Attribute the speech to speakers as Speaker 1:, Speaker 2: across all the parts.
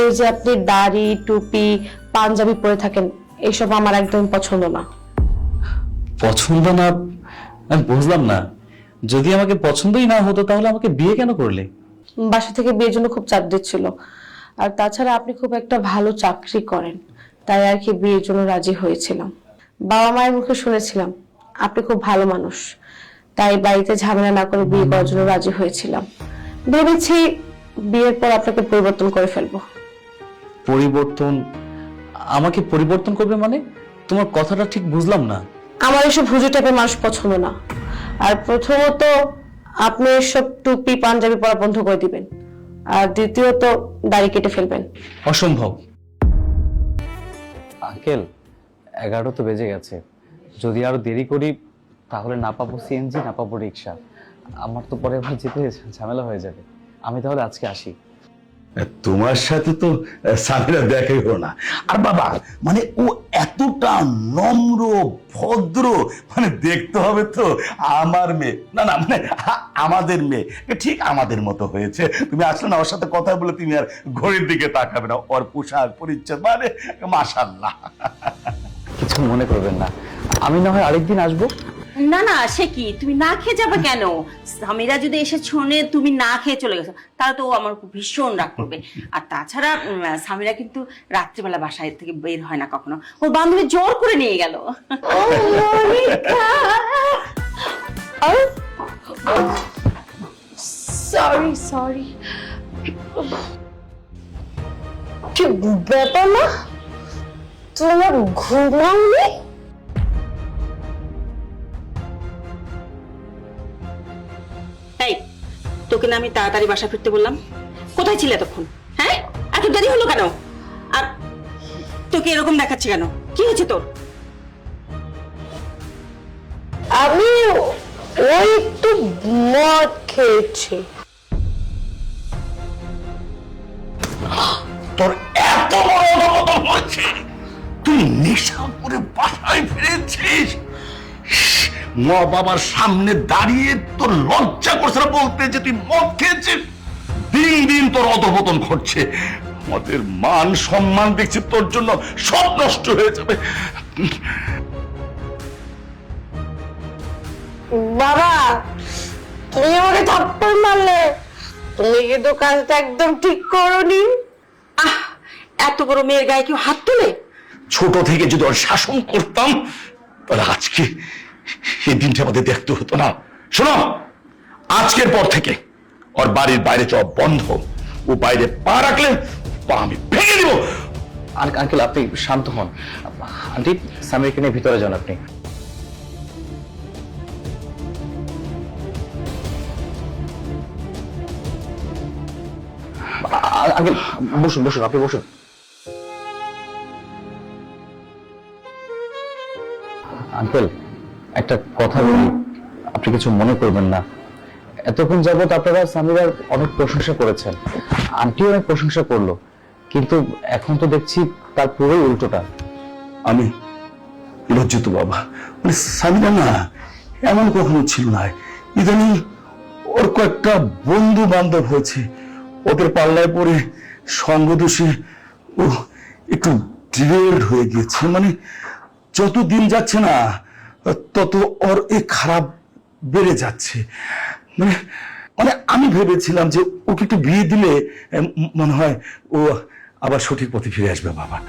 Speaker 1: এই যে আপনি দাড়ি টুপি পাঞ্জাবি পরে থাকেন এইসব আমার একদম পছন্দ না।
Speaker 2: পছন্দ না? আমি বুঝলাম না। যদি আমাকে পছন্দই না হতো তাহলে আমাকে বিয়ে কেন করলে?
Speaker 1: বাসা থেকে বিয়ের জন্য খুব চাপ দিচ্ছিল। আর তাছাড়া আপনি খুব একটা ভালো চাকরি করেন তাই আর কি বিয়ের জন্য রাজি হয়েছিলাম। বাবা মায়ের মুখে শুনেছিলাম আপনি খুব ভালো মানুষ তাই বাড়িতে ঝামেলা না করে বিয়ে করার জন্য রাজি হয়েছিলাম। ভেবেছি বিয়ের পর আপনাকে পরিবর্তন করে ফেলব।
Speaker 2: পরিবর্তন আমাকে পরিবর্তন করবে মানে? তোমার কথাটা ঠিক বুঝলাম না।
Speaker 1: আমার এসব হুজু টাইপের মানুষ পছন্দ না। আর প্রথমত আপনি এসব টুপি পাঞ্জাবি পরা বন্ধ করে দিবেন। আর দ্বিতীয়ত দাড়ি কেটে ফেলবেন।
Speaker 2: অসম্ভব। আঙ্কেল এগারো তো বেজে গেছে। যদি আরও দেরি করি তাহলে না পাবো সিএনজি না পাবো রিক্সা আমার তো পরে আবার যেতে ঝামেলা হয়ে যাবে। আমি তাহলে আজকে আসি।
Speaker 3: তোমার সাথে তো সামিরা হলো না। আর বাবা মানে ও এতটা নম্র, ভদ্র মানে দেখতে হবে তো, আমার মেয়ে। না না মানে আমাদের মেয়ে। ঠিক আমাদের মতো হয়েছে। তুমি আসলে না, ওর সাথে কথা বলে তুমি আর ঘড়ির দিকে তাকাবে না। ওর পোশাক পরিচ্ছদ মানে মাশাল্লাহ
Speaker 2: কিছু মনে করবেন না। আমি না হয় আরেকদিন আসব।
Speaker 4: না না, সে কি? তুমি না খেয়ে যাবে কেন? স্বামীরা যদি এসে শোনে তুমি না খেয়ে চলে গেছো, তাহলে তো ও আমার উপর ভীষণ রাগ করবে। আর তাছাড়া স্বামীরা কিন্তু রাত্রিবেলা বাসায় থেকে বের হয় না কখনো। ওর বান্ধবী জোর করে নিয়ে গেল।
Speaker 1: সরি সরি ব্যাপার না তোমার ঘুমাওনি?
Speaker 4: তোকে না আমি তাড়াতাড়ি বাসা ফিরতে বললাম। কোথায় ছিলে এতক্ষণ? হ্যাঁ? এত দেরি হলো কেন? আর তোকে এরকম দেখাচ্ছে কেন? কি হয়েছে তোর?
Speaker 1: আমি ওই একটু মদ খেয়েছি।
Speaker 3: তোর এত বড় অধপতন হয়েছে। তুই নেশা করে বাসায় ফিরেছিস। মা বাবার সামনে দাঁড়িয়ে তোর লজ্জা করছে না বলতে যে তুই মদ খেয়েছিস? দিন দিন তোর অধপতন ঘটছে। আমাদের মান সম্মান দেখছি তোর জন্য সব নষ্ট হয়ে যাবে।
Speaker 1: বাবা তুমি আমাকে থাপ্পড় মারলে। তুমি কিন্তু কাজটা একদম ঠিক করনি?
Speaker 4: আহ এত বড় মেয়ের গায়ে কেউ হাত তোলে?
Speaker 3: ছোট থেকে যদি ওর শাসন করতাম তাহলে আজকে এই দিনটা আমাদের দেখতে হতো না। শোনো, আজকের পর থেকে ওর বাড়ির বাইরে যাওয়া বন্ধ। ও বাইরে পা রাখলে পা আমি ভেঙে দিব।
Speaker 2: আঙ্কেল, আপনি শান্ত হন। আন্টি সামিরকে নিয়ে ভিতরে যান আপনি। আঙ্কেল, বসুন বসুন, আপনি বসুন। আঙ্কেল একটা কথা বলি, আপনি কিছু মনে করবেন না। এতক্ষণ যাবত আপনারা সামিরার অনেক প্রশংসা করেছেন। আন্টি অনেক প্রশংসা করল, কিন্তু এখন তো দেখছি তার পুরোই উল্টোটা।
Speaker 3: আমি লজ্জিত বাবা। মানে সামিনা না, এমন কখনো ছিল না। ইদানিং ওর কয়েকটা বন্ধু বান্ধব হয়েছে। ওদের পাল্লায় পড়ে সঙ্গ দোষে ও একটু ডিরেল্ড হয়ে গিয়েছে মানে যত দিন যাচ্ছে না তত ওর এই খারাপ বেড়ে যাচ্ছে। মানে মানে আমি ভেবেছিলাম যে ওকে একটু বিয়ে দিলে মনে হয় ও আবার সঠিক পথে ফিরে আসবে বাবা।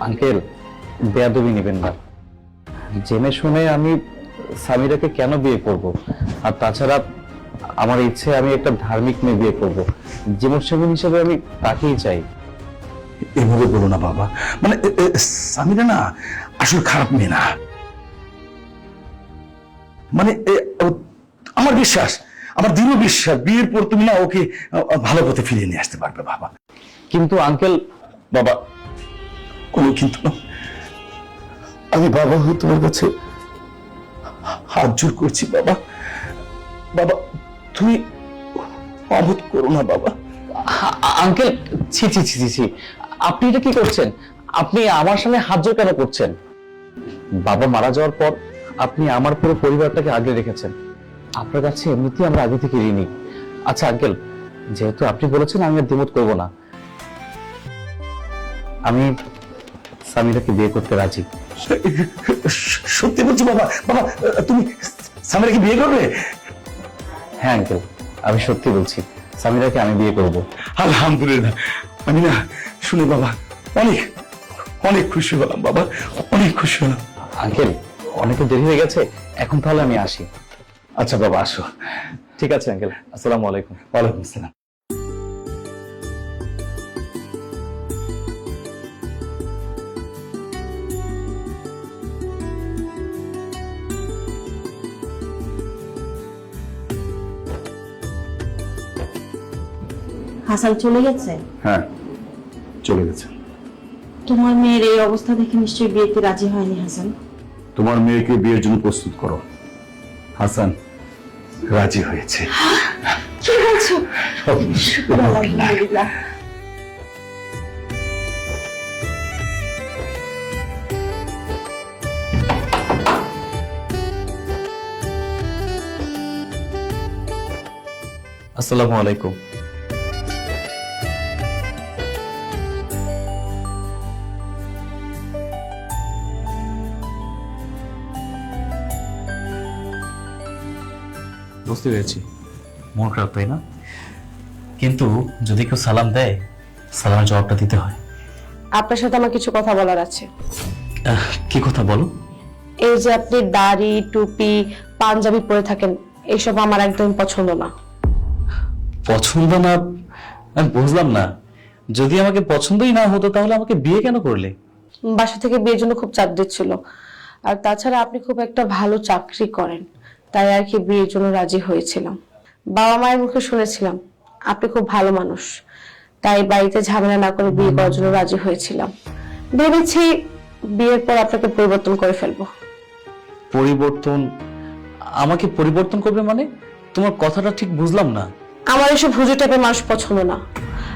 Speaker 2: আঙ্কেল বেয়াদবি নেবেন না। জেনে শুনে আমি সামিরাকে কেন বিয়ে করব? আর তাছাড়া আমার ইচ্ছে আমি একটা ধার্মিক মেয়ে বিয়ে করব। জীবনসঙ্গী হিসেবে আমি তাকেই চাই।
Speaker 3: এভাবে বলো না বাবা। মানে এ- এ, সামিরা না আসলে খারাপ মেয়ে না। মানে আমার বিশ্বাস আমার দৃঢ় বিশ্বাস বিয়ের পর তুমি না ওকে ভালো পথে ফিরিয়ে নিয়ে আসতে পারবে বাবা।
Speaker 2: কিন্তু আঙ্কেল
Speaker 3: বাবা কোনো কিন্তু না। আমি বাবা হয়ে তোমার কাছে হাত জোর করছি বাবা। বাবা তুমি অবোধ করো না বাবা।
Speaker 2: আঙ্কেল ছি ছি ছি ছি ছি। আপনি এটা কি করছেন? আপনি আমার সামনে হাত জোর কেন করছেন? বাবা মারা যাওয়ার পর আপনি আমার পুরো পরিবারটাকে আগলে রেখেছেন। আপনার কাছে এমনিতেই আমরা আগে থেকে ঋণী। আচ্ছা আঙ্কেল যেহেতু আপনি বলেছেন আমি আর দ্বিমত করব না।
Speaker 5: আমি সামিরাকে বিয়ে করতে রাজি।
Speaker 3: সত্যি বলছি বাবা বাবা তুমি সামিরাকে বিয়ে করবে?
Speaker 5: হ্যাঁ আঙ্কেল আমি সত্যি বলছি সামিরাকে আমি বিয়ে করব।
Speaker 3: আলহামদুলিল্লাহ। আমি না শুনে বাবা অনেক অনেক খুশি হলাম বাবা অনেক খুশি হলাম।
Speaker 5: আঙ্কেল অনেক তো দেরি হয়ে গেছে এখন তাহলে আমি আসি।
Speaker 3: আচ্ছা বাবা আসো।
Speaker 5: ঠিক আছে আঙ্কেল আসসালামু আলাইকুম।
Speaker 3: ওয়ালাইকুম আসসালাম।
Speaker 4: হাসান চলে গেছে?
Speaker 3: হ্যাঁ চলে গেছে।
Speaker 4: তোমার মেয়ের এই অবস্থা দেখে নিশ্চয়ই বিয়েতে রাজি হয়নি হাসান।
Speaker 3: তোমার মেয়েকে বিয়ের জন্য প্রস্তুত করো। হাসান রাজি হয়েছে।
Speaker 4: কি বলছো?
Speaker 5: আসসালামু আলাইকুম। বুঝতে পেরেছি। মন খারাপ তাই না? কিন্তু যদি কেউ সালাম দেয় সালামের জবাবটা দিতে হয়।
Speaker 1: আপনার সাথে আমার কিছু কথা বলার আছে।
Speaker 5: আহ, কি কথা বলো?
Speaker 1: এই যে আপনি দাড়ি টুপি পাঞ্জাবি পরে থাকেন এইসব আমার একদম পছন্দ না।
Speaker 5: পছন্দ না? আমি বুঝলাম না। যদি আমাকে পছন্দই না হতো তাহলে আমাকে বিয়ে কেন করলে?
Speaker 1: বাসা থেকে বিয়ের জন্য খুব চাপ দিচ্ছিল। আর তাছাড়া আপনি খুব একটা ভালো চাকরি করেন। তাই আর কি বিয়ের জন্য রাজি হয়েছিলাম। বাবা মায়ের মুখে শুনেছিলাম আপনি খুব ভালো মানুষ তাই বাড়িতে ঝামেলা না করে বিয়ে করার জন্য রাজি হয়েছিলাম। ভেবেছি বিয়ের পর আপনাকে পরিবর্তন করে ফেলব।
Speaker 5: পরিবর্তন? আমাকে পরিবর্তন করবে মানে? তোমার কথাটা ঠিক বুঝলাম না।
Speaker 1: আমার এসব হুজুর টাইপের মানুষ পছন্দ না।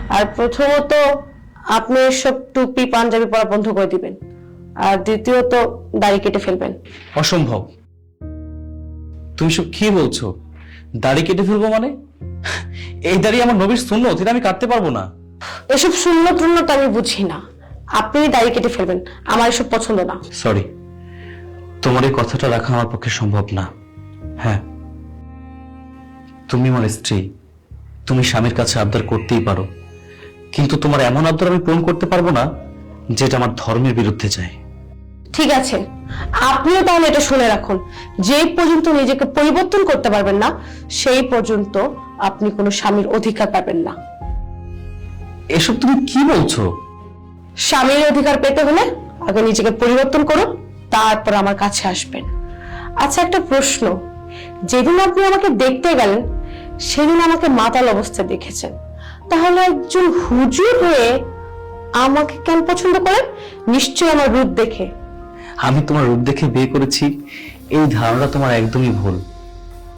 Speaker 1: আর প্রথমত আপনি এসব টুপি পাঞ্জাবি পরা বন্ধ করে দিবেন। আর দ্বিতীয়ত দাড়ি কেটে ফেলবেন।
Speaker 5: অসম্ভব। তুমি সব কি বলছো? দাড়ি কেটে ফেলব মানে? এই দাড়ি আমার নবীর শূন্য এটা আমি কাটতে পারব না।
Speaker 1: এসব শূন্য টূন্যতা আমি বুঝি না। আপনি দাড়ি কেটে ফেলবেন আমার এসব পছন্দ না।
Speaker 5: সরি তোমার এই কথাটা রাখা আমার পক্ষে সম্ভব না। হ্যাঁ তুমি আমার স্ত্রী তুমি স্বামীর কাছে আবদার করতেই পারো। কিন্তু তোমার এমন আবদার আমি পূরণ করতে পারব না যেটা আমার ধর্মের বিরুদ্ধে যায়।
Speaker 1: ঠিক আছে। আপনিও তাহলে এটা শুনে রাখুন। যেই পর্যন্ত নিজেকে পরিবর্তন করতে পারবেন না সেই পর্যন্ত আপনি কোনো স্বামীর অধিকার পাবেন না।
Speaker 5: এসব তুমি কি বলছো?
Speaker 1: স্বামীর অধিকার পেতে হলে আগে নিজেকে পরিবর্তন করুন তারপর আমার কাছে আসবেন। আচ্ছা একটা প্রশ্ন। যেদিন আপনি আমাকে দেখতে গেলেন সেদিন আমাকে মাতাল অবস্থায় দেখেছেন। তাহলে একজন হুজুর হয়ে আমাকে কেন পছন্দ করেন? নিশ্চয়ই আমার রূপ দেখে।
Speaker 5: আমি তোমার রূপ দেখে বিয়ে করেছি। এই ধারণা তোমার একদমই ভুল।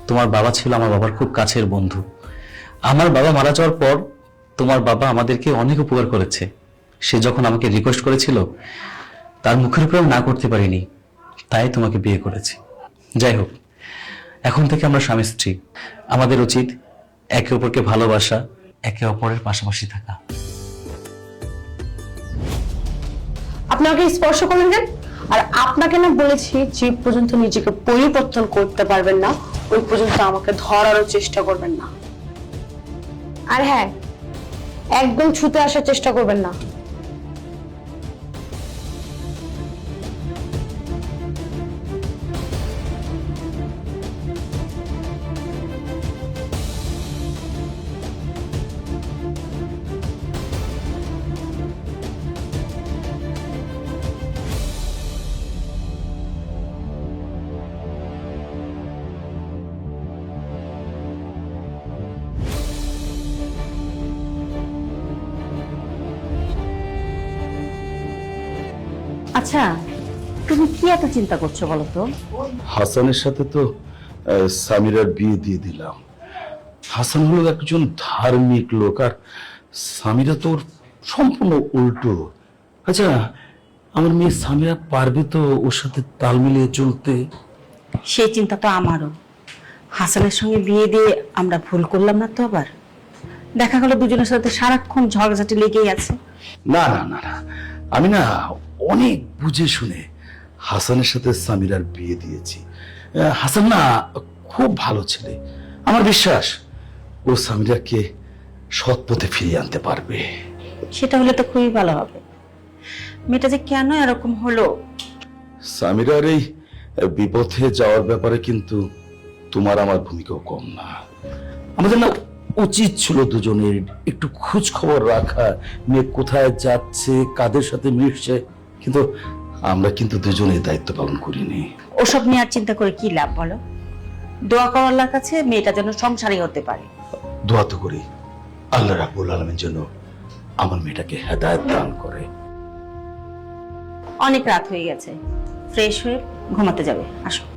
Speaker 5: তোমার বাবা ছিল আমার বাবার খুব কাছের বন্ধু। আমার বাবা মারা যাওয়ার পর তোমার বাবা আমাদেরকে অনেক উপকার করেছে। সে যখন আমাকে রিকোয়েস্ট করেছিল, তার মুখের উপরে না করতে পারিনি। তাই তোমাকে বিয়ে করেছি। যাই হোক, এখন থেকে আমরা স্বামী স্ত্রী। আমাদের উচিত একে অপরকে ভালোবাসা, একে অপরের পাশাপাশি থাকা।
Speaker 1: আপনাকে স্পর্শ করলেন কেন? আর আপনাকে না বলেছি, যে পর্যন্ত নিজেকে পরিবর্তন করতে পারবেন না, ওই পর্যন্ত আমাকে ধরারও চেষ্টা করবেন না। আর হ্যাঁ একদম ছুতে আসার চেষ্টা করবেন না।
Speaker 4: আচ্ছা তুমি কি এত চিন্তা করছ বলো তো?
Speaker 3: হাসানের সাথে তো আহ, সামিরার বিয়ে দিয়ে দিলাম। হাসান হলো একজন ধার্মিক লোক আর সামিরা তো সম্পূর্ণ উল্টো। আচ্ছা আমার মেয়ে সামিরা পারবে তো ওর সাথে তাল মিলিয়ে চলতে?
Speaker 4: সেই চিন্তা তো আমারও। হাসানের সঙ্গে বিয়ে দিয়ে আমরা ভুল করলাম না তো আবার? দেখা গেল দুজনের সাথে সারাক্ষণ ঝগড়াঝাটি লেগেই আছে।
Speaker 3: না না না না। আমি না অনেক বুঝে শুনে হাসানের সাথে সামিরার বিয়ে দিয়েছি। হাসান না খুব ভালো ছেলে। আমার বিশ্বাস ও সামিরাকে সৎ পথে ফিরিয়ে আনতে পারবে।
Speaker 4: সেটা হলে তো খুবই ভালো হবে। মেয়েটা যে কেন এরকম হলো?
Speaker 3: সামিরার এই বিপথে যাওয়ার ব্যাপারে কিন্তু তোমার আমার ভূমিকাও কম না। আমাদের না উচিত ছিল দুজনের একটু খোঁজ খবর রাখা। মেয়ে কোথায় যাচ্ছে কাদের সাথে মিশছে কিন্তু আমরা কিন্তু দুজনেই দায়িত্ব পালন করিনি।
Speaker 4: ওসব নিয়ে আর চিন্তা করে কি লাভ বলো? দোয়া করো আল্লাহর কাছে মেয়েটা যেন সংসারী হতে পারে।
Speaker 3: দোয়া তো করি। আল্লাহ রাবুল আলমের জন্য আমার মেয়েটাকে হেদায়ত দান করে।
Speaker 4: অনেক রাত হয়ে গেছে। ফ্রেশ হয়ে ঘুমাতে যাবে। আসো।